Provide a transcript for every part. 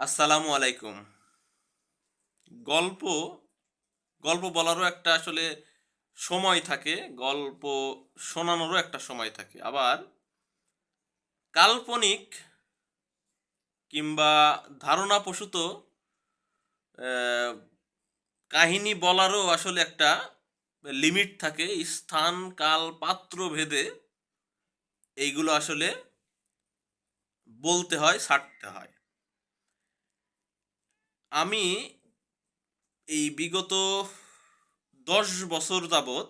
আসসালামু আলাইকুম। গল্প গল্প বলারও একটা আসলে সময় থাকে গল্প শোনানোরও একটা সময় থাকে। আবার কাল্পনিক কিংবা ধারণাপ্রসূত আহ, কাহিনী বলারও আসলে একটা লিমিট থাকে স্থান কাল পাত্র ভেদে এইগুলো আসলে বলতে হয় ছাড়তে হয়। আমি এই বিগত দশ বছর যাবৎ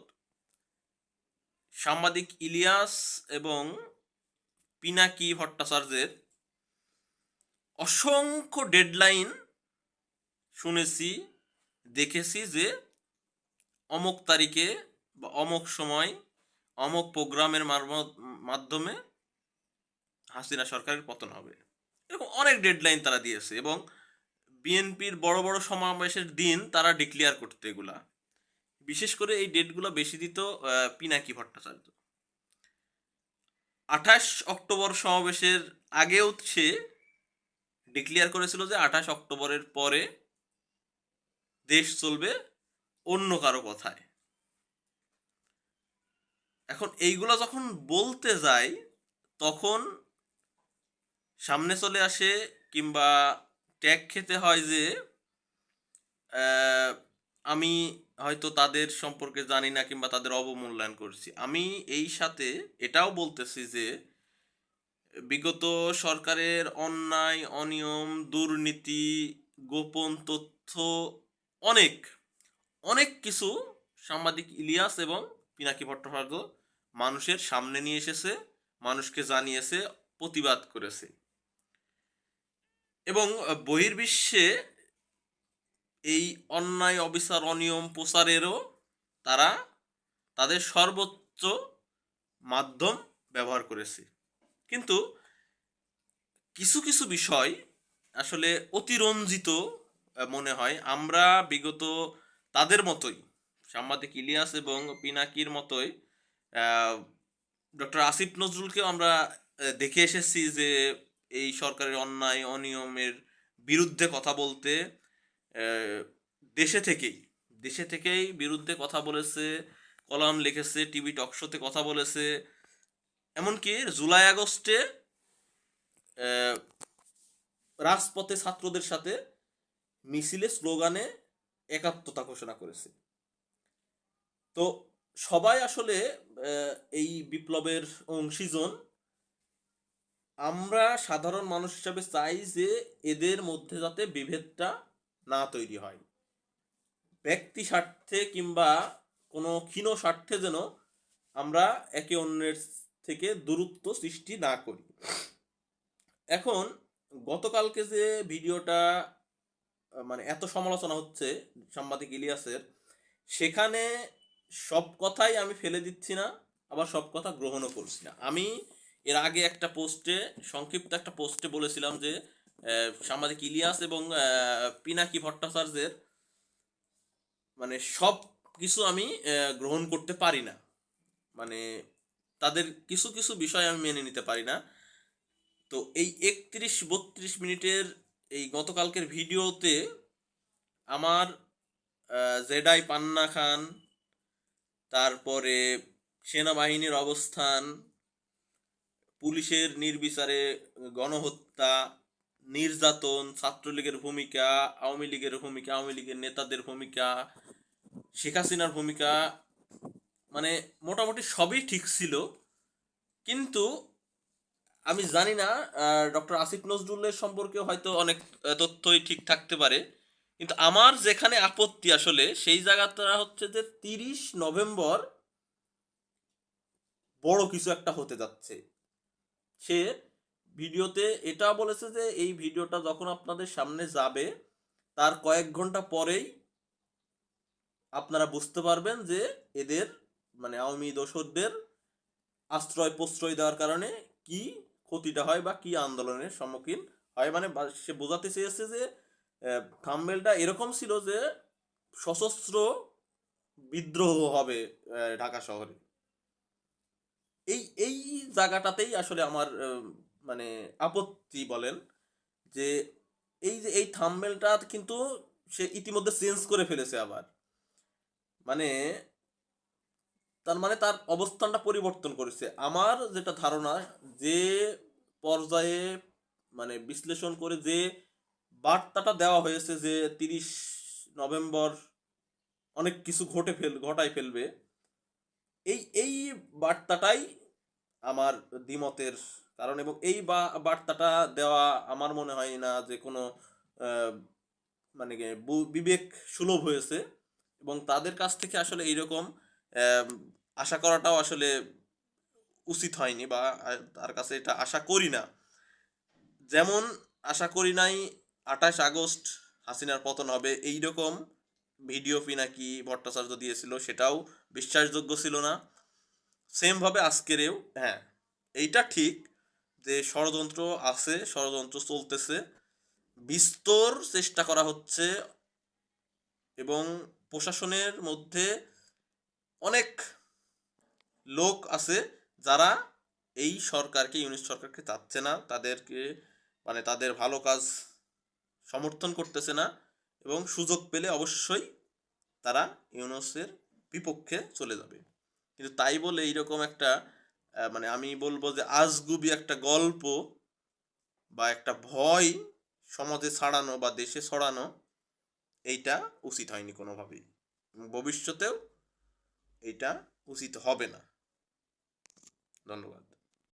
সাংবাদিক ইলিয়াস এবং পিনাকি ভট্টাচার্যের অসংখ্য ডেডলাইন শুনেছি, দেখেছি যে অমুক তারিখে বা অমুক সময়, অমুক প্রোগ্রামের মাধ্যমে হাসিনা সরকারের পতন হবে। এরকম অনেক ডেডলাইন তারা দিয়েছে এবং বিএনপির বড় বড় সমাবেশের দিন তারা ডিক্লেয়ার করতে এগুলা। বিশেষ করে এই ডেটগুলো বেশি দিত পিনাকি ভট্টাচার্য। আঠাশ অক্টোবর সমাবেশের আগেও সে ডিক্লেয়ার করেছিল যে আঠাশ অক্টোবরের পরে দেশ চলবে অন্য কারও কথায়। এখন এইগুলো যখন বলতে যায়, তখন সামনে চলে আসে কিংবা ট্যাগ খেতে হয় যে আমি হয়তো তাদের সম্পর্কে জানি না কিংবা তাদের অবমূল্যায়ন করছি। আমি এই সাথে এটাও বলতেছি যে, বিগত সরকারের অন্যায়, অনিয়ম, দুর্নীতি, গোপন তথ্য অনেক অনেক কিছু সাংবাদিক ইলিয়াস এবং পিনাকি ভট্টাচার্য মানুষের সামনে নিয়ে এসেছে, মানুষকে জানিয়েছে, প্রতিবাদ করেছে। এবং বহির্বিশ্বে এই অন্যায়, অবিচার, অনিয়ম প্রচারেরও তারা তাদের সর্বোচ্চ মাধ্যম ব্যবহার করেছে। কিন্তু কিছু কিছু বিষয় আসলে অতিরঞ্জিত মনে হয়। আমরা বিগত তাদের মতোই, সাংবাদিক ইলিয়াস এবং পিনাকির মতোই ডক্টর আসিফ নজরুলকেও আমরা দেখে এসেছি যে এই সরকারের অন্যায়, অনিয়মের বিরুদ্ধে কথা বলতে দেশে থেকেই দেশে থেকেই বিরুদ্ধে কথা বলেছে, কলাম লিখেছে, টিভি টক শোতে কথা বলেছে। এমনকি জুলাই আগস্টে রাজপথে ছাত্রদের সাথে মিছিলে স্লোগানে একাত্মতা ঘোষণা করেছে। তো সবাই আসলে এই বিপ্লবের অংশীজন আমরা সাধারণ মানুষ হিসাবে চাই যে এদের মধ্যে যাতে বিভেদটা না তৈরি হয়। ব্যক্তি স্বার্থে কিংবা কোনো ক্ষীণ স্বার্থে যেন আমরা একে অন্যের থেকে দূরত্ব সৃষ্টি না করি। এখন গতকালকে যে ভিডিওটা মানে এত সমালোচনা হচ্ছে সাংবাদিক ইলিয়াসের, সেখানে সব কথাই আমি ফেলে দিচ্ছি না, আবার সব কথা গ্রহণও করছি না। আমি এর আগে একটা পোস্টে, সংক্ষিপ্ত একটা পোস্টে বলেছিলাম যে সাংবাদিক ইলিয়াস এবং পিনাকি ভট্টাচার্যের মানে সব কিছু আমি গ্রহণ করতে পারি না। মানে তাদের কিছু কিছু বিষয় আমি মেনে নিতে পারি না। তো এই একত্রিশ বত্রিশ মিনিটের এই গতকালকের ভিডিওতে আমার জেডাই পান্না খান, তারপরে সেনাবাহিনীর অবস্থান পুলিশের নির্বিচারে গণহত্যা, নির্যাতন, ছাত্রলীগের ভূমিকা, আওয়ামী লীগের ভূমিকা, আওয়ামী লীগের নেতাদের ভূমিকা, শেখ হাসিনার ভূমিকা মানে মোটামুটি সবই ঠিক ছিল। কিন্তু আমি জানি না ডক্টর আসিফ নজরুলের সম্পর্কে হয়তো অনেক তথ্যই ঠিক থাকতে পারে। কিন্তু আমার যেখানে আপত্তি আসলে, সেই জায়গাটা হচ্ছে যে তিরিশ নভেম্বর বড় কিছু একটা হতে যাচ্ছে। সে ভিডিওতে এটা বলেছে যে এই ভিডিওটা যখন আপনাদের সামনে যাবে, তার কয়েক ঘণ্টা পরেই আপনারা বুঝতে পারবেন যে এদের মানে আওয়ামী দোসরদের আশ্রয় প্রশ্রয় দেওয়ার কারণে কি ক্ষতিটা হয় বা কি আন্দোলনের সম্মুখীন হয়। মানে সে বোঝাতে চেয়েছে যে থাম্বেলটা এরকম ছিল যে সশস্ত্র বিদ্রোহ হবে ঢাকা শহরে। এই এই জায়গাটাতেই আসলে আমার মানে আপত্তি বলেন যে এই যে এই থাম্বেলটা কিন্তু সে ইতিমধ্যে চেঞ্জ করে ফেলেছে আবার। মানে তার মানে তার অবস্থানটা পরিবর্তন করেছে। আমার যেটা ধারণা যে পর্যায়ে মানে বিশ্লেষণ করে যে বার্তাটা দেওয়া হয়েছে যে তিরিশ নভেম্বর অনেক কিছু ঘটে ফেল ঘটাই ফেলবে, এই এই বার্তাটাই আমার দ্বিমতের কারণ এবং এই বার্তাটা দেওয়া আমার মনে হয় না যে কোনো মানে বিবেক সুলভ হয়েছে এবং তাদের কাছ থেকে আসলে এইরকম আশা করাটাও আসলে উচিত হয়নি বা তার কাছে এটা আশা করি না। যেমন আশা করি নাই, আঠাশ আগস্ট হাসিনার পতন হবে এই রকম ভিডিও পিনাকি ভট্টাচার্য দিয়েছিল সেটাও বিশ্বাসযোগ্য ছিল না। সেমভাবে আজকেরেও হ্যাঁ এইটা ঠিক যে ষড়যন্ত্র আছে, ষড়যন্ত্র চলতেছে। বিস্তর চেষ্টা করা হচ্ছে এবং প্রশাসনের মধ্যে অনেক লোক আছে যারা এই সরকারকে ইউনিট সরকারকে চাচ্ছে না, তাদেরকে মানে তাদের ভালো কাজ সমর্থন করতেছে না এবং সুযোগ পেলে অবশ্যই তারা ইউনুসের বিপক্ষে চলে যাবে। কিন্তু তাই বলে এইরকম একটা মানে আমি বলব যে আজগুবি একটা গল্প বা একটা ভয় সমাজে ছড়ানো বা দেশে ছড়ানো, এইটা উচিত হয়নি কোনোভাবেই। ভবিষ্যতেও এটা উচিত হবে না। ধন্যবাদ।